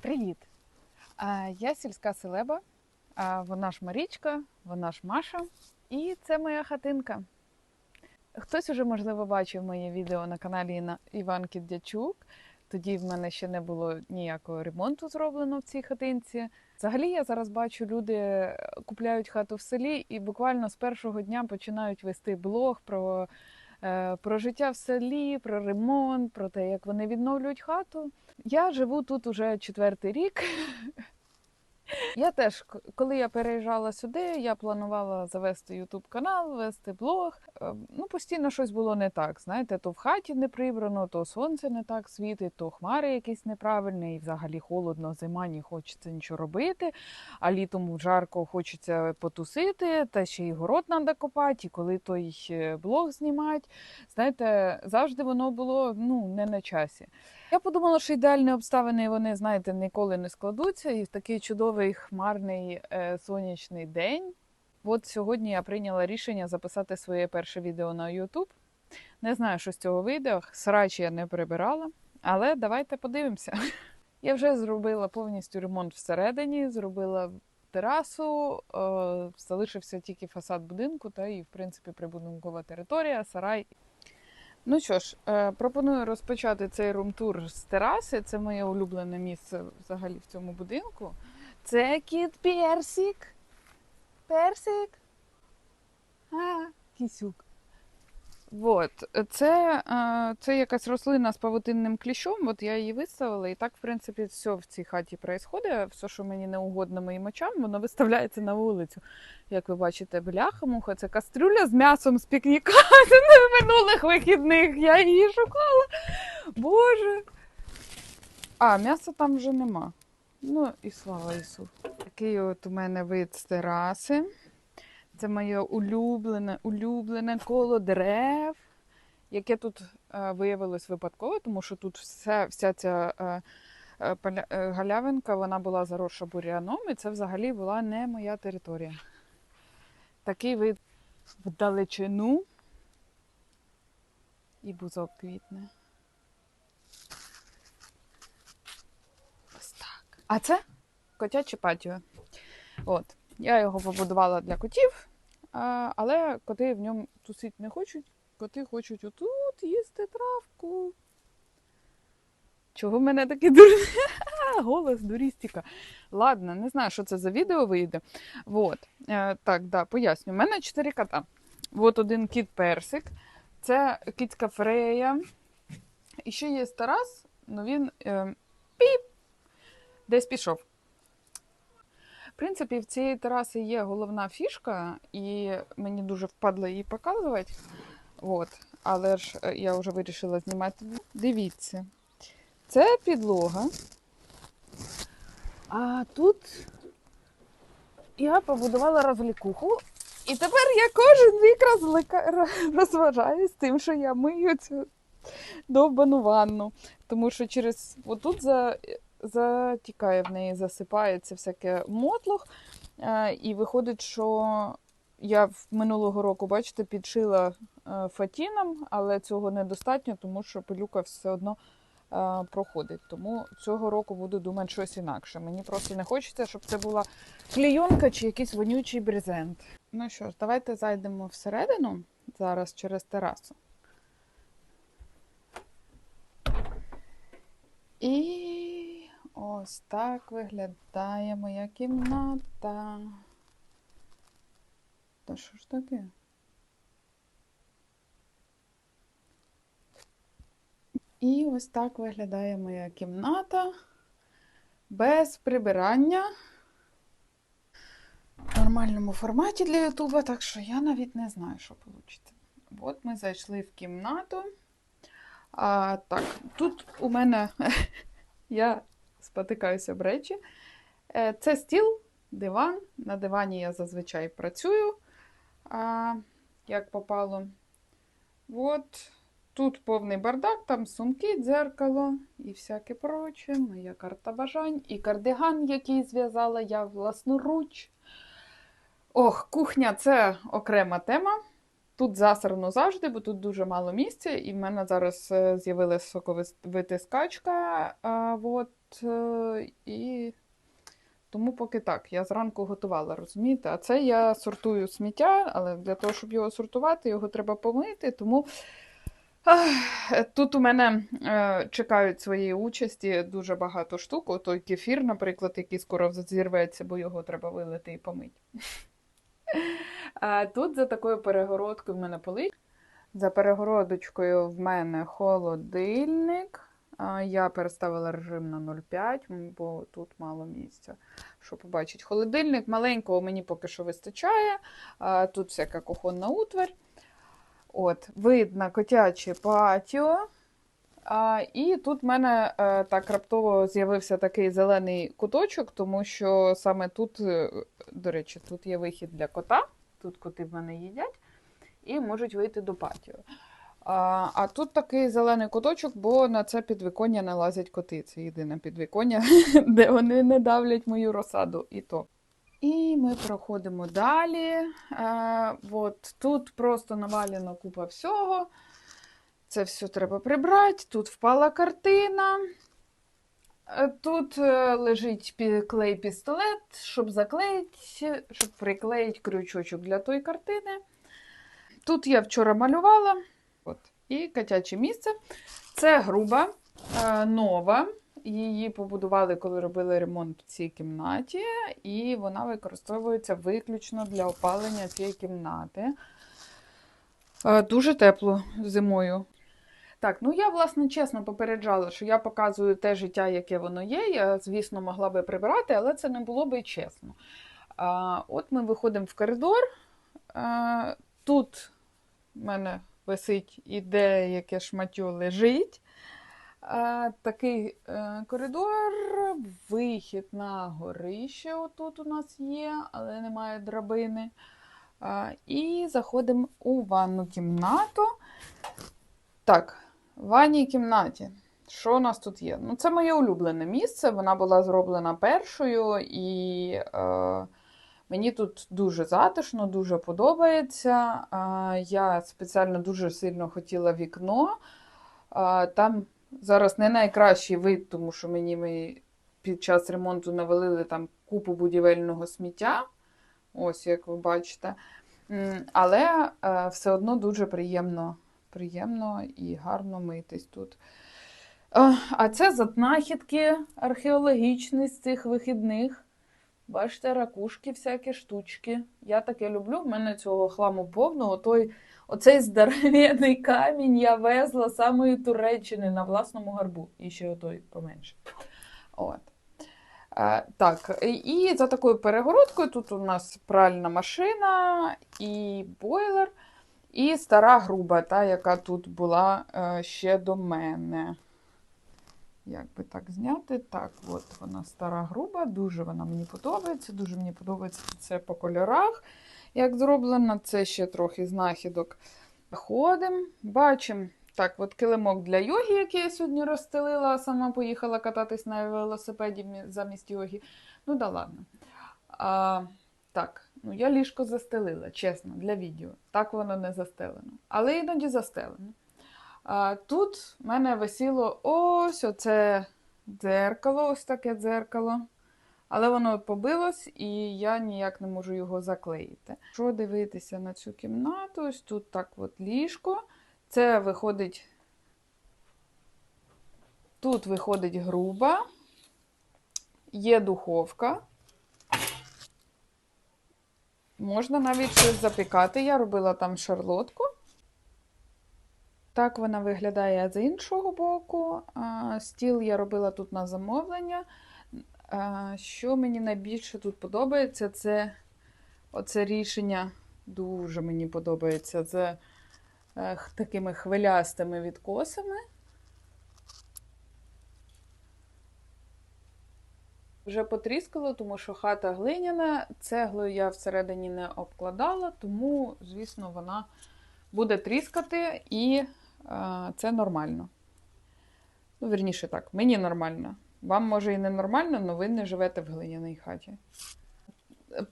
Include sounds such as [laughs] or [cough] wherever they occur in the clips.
Привіт! Я сільська селеба, вона ж Марічка, вона ж Маша, і це моя хатинка. Хтось уже, можливо, бачив моє відео на каналі на Іванки Дячук. Тоді в мене ще не було ніякого ремонту зроблено в цій хатинці. Взагалі, я зараз бачу, люди купляють хату в селі і буквально з першого дня починають вести блог про, про життя в селі, про ремонт, про те, як вони відновлюють хату. Я живу тут уже четвертий рік. [laughs] Я теж, коли я переїжджала сюди, я планувала завести YouTube канал, вести блог. Е, Ну, постійно щось було не так. Знаєте, то в хаті не прибрано, то сонце не так світить, то хмари якісь неправильні, і взагалі холодно, зима, не хочеться нічого робити. А літом жарко хочеться потусити, та ще й город треба копати, і коли той е, блог знімати. Знаєте, завжди воно було ну, не на часі. Я подумала, що ідеальні обставини вони, знаєте, ніколи не складуться. І в такий чудовий хмарний е, сонячний день. От сьогодні я прийняла рішення записати своє перше відео на YouTube. Не знаю, що з цього вийде. Срач я не прибирала, але давайте подивимося. [laughs] Я вже зробила повністю ремонт всередині, зробила терасу, е, залишився тільки фасад будинку та і, в принципі, прибудинкова територія, сарай Ну що ж, е, пропоную розпочати цей румтур з тераси. Це моє улюблене місце взагалі в цьому будинку. Це кіт Персик. Персик. А, кісюк. От, це, е, це якась рослина з павутинним кліщом. От я її виставила, і так, в принципі, все в цій хаті відбувається. Все, що мені не угодно моїм очам, воно виставляється на вулицю. Як ви бачите, бляха-муха, це кастрюля з м'ясом з пікніка [laughs] з минулих вихідних. Я її шукала. Боже. А, м'яса там вже нема. Ну і слава Ісу. Такий от у мене вид з тераси. Це моє улюблене, улюблене коло дерев, яке тут е, виявилось випадково, тому що тут вся, вся ця е, е, е, галявинка вона була заросша бур'яном, і це взагалі була не моя територія. Такий вид вдалечину і бузок квітне. Ось так. А це котяче патіо. От. Я його побудувала для котів, але коти в ньому тусити не хочуть. Коти хочуть отут їсти травку. Чого в мене такий дурний [laughs] голос дурістіка? Ладно, не знаю, що це за відео вийде. Вот. Е, так, да, поясню. У мене чотири кота. От один кіт Персик, це кітська Фрея. І ще є Тарас, але він е, піп, десь пішов. Принципі, в цієї тераси є головна фішка, і мені дуже впадло її показувати. От. Але ж е, я вже вирішила знімати. Дивіться. Це підлога. А тут я побудувала розлікуху. І тепер я кожен рік розлика... розважаюсь тим, що я мию цю довбану ванну. Тому що через отут за... затікає в неї, засипається всяке мотлох. Е, І виходить, що я минулого року, бачите, підшила е, фатіном, але цього недостатньо, тому що пилюка все одно е, проходить. Тому цього року буду думати щось інакше. Мені просто не хочеться, щоб це була клейонка чи якийсь вонючий брезент. Ну що ж, давайте зайдемо всередину зараз через терасу. І ось так виглядає моя кімната. Та що ж таке? І ось так виглядає моя кімната без прибирання. В нормальному форматі для Ютуба, так що я навіть не знаю, що вийде. От ми зайшли в кімнату. А, так, тут у мене [laughs] я спотикаюся в речі. Е, Це стіл, диван. На дивані я зазвичай працюю, а, як попало. От тут повний бардак, там сумки, дзеркало і всяке проче. Моя карта бажань і кардиган, який зв'язала я власноруч. Ох, кухня це окрема тема. Тут засрано завжди, бо тут дуже мало місця, і в мене зараз е, з'явилася соковитискачка. А, от, е, і тому поки так. Я зранку готувала, розумієте? А це я сортую сміття, але для того, щоб його сортувати, його треба помити. Тому ах, тут у мене е, чекають своєї участі дуже багато штук. Той кефір, наприклад, який скоро зірветься, бо його треба вилити і помити. А тут за такою перегородкою в мене полить. За перегородочкою в мене холодильник. Я переставила режим на 0,5, бо тут мало місця. Що побачить? Холодильник маленького мені поки що вистачає. Тут всяка кухонна утварь. От, Видно котяче патіо. І тут в мене е, так раптово з'явився такий зелений куточок, тому що саме тут, е, до речі, тут є вихід для кота. Тут коти в мене їдять і можуть вийти до патіо. А а тут такий зелений куточок, бо на це підвіконня не лазять коти. Це єдине підвіконня, [laughs] де вони не давлять мою розсаду. і то. І ми проходимо далі. А, от Тут просто навалено купа всього. Це все треба прибрати. Тут впала картина. Е, Тут е, лежить клей пістолет, щоб заклеїти, щоб приклеїти крючочок для тої картини. Тут я вчора малювала. От. І котяче місце. Це груба, е, нова. Її побудували, коли робили ремонт в цій кімнаті, і вона використовується виключно для опалення цієї кімнати. Дуже тепло зимою. Так, ну я, власне, чесно попереджала, що я показую те життя, яке воно є. Я, звісно, могла би прибирати, але це не було би чесно. А, От ми виходимо в коридор. А, Тут в мене висить і деяке шматьо лежить. А, Такий а, е, коридор, вихід на горище. Отут у нас є, але немає драбини. А, І заходимо у ванну кімнату. Так, в ванній кімнаті. Що у нас тут є? Ну, Це моє улюблене місце. Вона була зроблена першою, і е, мені тут дуже затишно, дуже подобається. Е, я спеціально дуже сильно хотіла вікно. Е, там зараз не найкращий вид, тому що мені ми під час ремонту навалили там купу будівельного сміття. Ось, як ви бачите. Але е, все одно дуже приємно приємно і гарно митись тут. А це знахідки археологічні з цих вихідних. Бачите, ракушки, всякі штучки. Я таке люблю, в мене цього хламу повно. Той, Оцей здоров'яний камінь я везла самої Туреччини на власному гарбу. І ще отой поменше. От. А, так, І за такою перегородкою тут у нас пральна машина і бойлер. І стара груба, та, яка тут була е, ще до мене. Як би так зняти? Так, от вона стара груба, дуже вона мені подобається. Дуже мені подобається це по кольорах, як зроблено. Це ще трохи знахідок. Ходимо, бачимо. Так, от килимок для йоги, який я сьогодні розстелила, сама поїхала кататись на велосипеді замість йоги. Ну да ладно. А, Так. Ну, я ліжко застелила, чесно, для відео. Так воно не застелено. Але іноді застелено. А, Тут в мене висіло ось оце дзеркало, ось таке дзеркало. Але воно побилось, і я ніяк не можу його заклеїти. Що дивитися на цю кімнату? Ось тут так от ліжко. Це виходить. Тут виходить груба, є духовка. Можна навіть щось запікати. Я робила там шарлотку. Так вона виглядає з іншого боку. Стіл я робила тут на замовлення. Що мені найбільше тут подобається, це оце рішення дуже мені подобається з е, такими хвилястими відкосами. Вже потріскало, тому що хата глиняна, цеглою я всередині не обкладала, тому, звісно, вона буде тріскати і е, це нормально. Ну, Вірніше так, мені нормально. Вам може і не нормально, але ви не живете в глиняній хаті.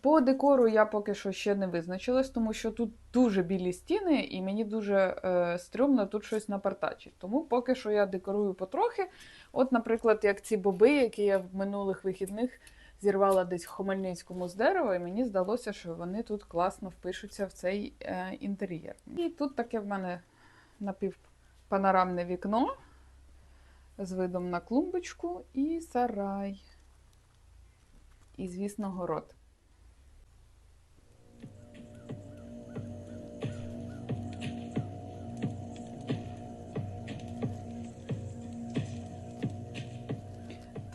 По декору я поки що ще не визначилась, тому що тут дуже білі стіни, і мені дуже е, стрьомно тут щось напартачить. Тому поки що я декорую потрохи. От, наприклад, як ці боби, які я в минулих вихідних зірвала десь в Хмельницькому з дерева, і мені здалося, що вони тут класно впишуться в цей е, інтер'єр. І тут таке в мене напівпанорамне вікно з видом на клумбочку і сарай. І, звісно, город.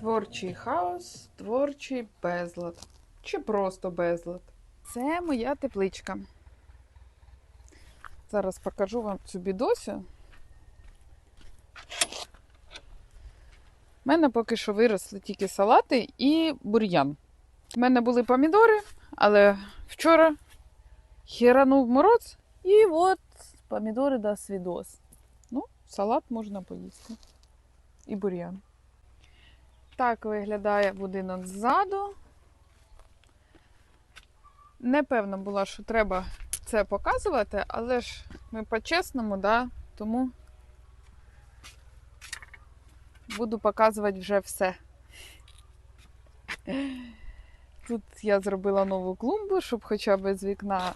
Творчий хаос, творчий безлад. Чи просто безлад. Це моя тепличка. Зараз покажу вам цю бідосю. У мене поки що виросли тільки салати і бур'ян. У мене були помідори, але вчора хіранув мороз, і от помідори да свідос. Ну, салат можна поїсти. І бур'ян. Так виглядає будинок ззаду. Непевна була, що треба це показувати, але ж ми по-чесному, да, тому буду показувати вже все. Тут я зробила нову клумбу, щоб хоча б з вікна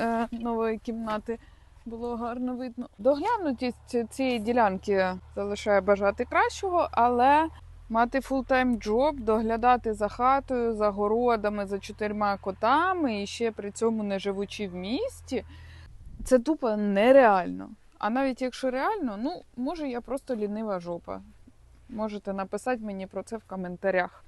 е, нової кімнати було гарно видно. Доглянутість цієї ділянки залишає бажати кращого, але мати фултайм джоб, доглядати за хатою, за городами, за чотирма котами і ще при цьому не живучи в місті, це тупо нереально. А навіть якщо реально, ну, може я просто лінива жопа. Можете написати мені про це в коментарях.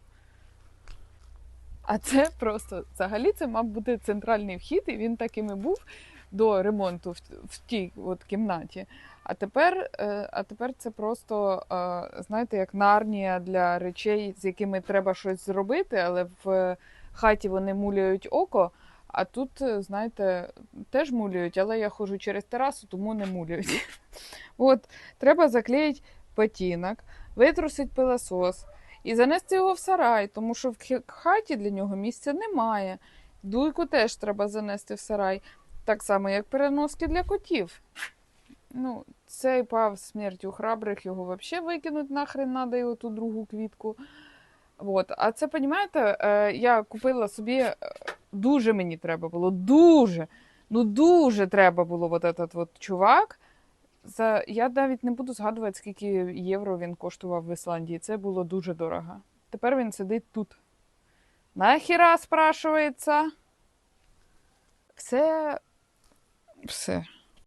А це просто взагалі це мав бути центральний вхід, і він таким і був до ремонту в, тій от кімнаті. А тепер, е, а тепер це просто, е, знаєте, як нарнія для речей, з якими треба щось зробити, але в хаті вони муляють око. А тут, е, знаєте, теж муляють, але я ходжу через терасу, тому не муляють. [laughs] От, треба заклеїти патінок, витрусити пилосос і занести його в сарай, тому що в хаті для нього місця немає. Дуйку теж треба занести в сарай, так само, як переноски для котів. Ну, цей пав смертю храбрих, його взагалі викинуть нахрен надо його ту другу квітку. От. А це, розумієте, е, я купила собі, е, дуже мені треба було, дуже, ну дуже треба було от этот от чувак. За, я навіть не буду згадувати, скільки євро він коштував в Ісландії. Це було дуже дорого. Тепер він сидить тут. Нахіра, спрашується. Все. Все.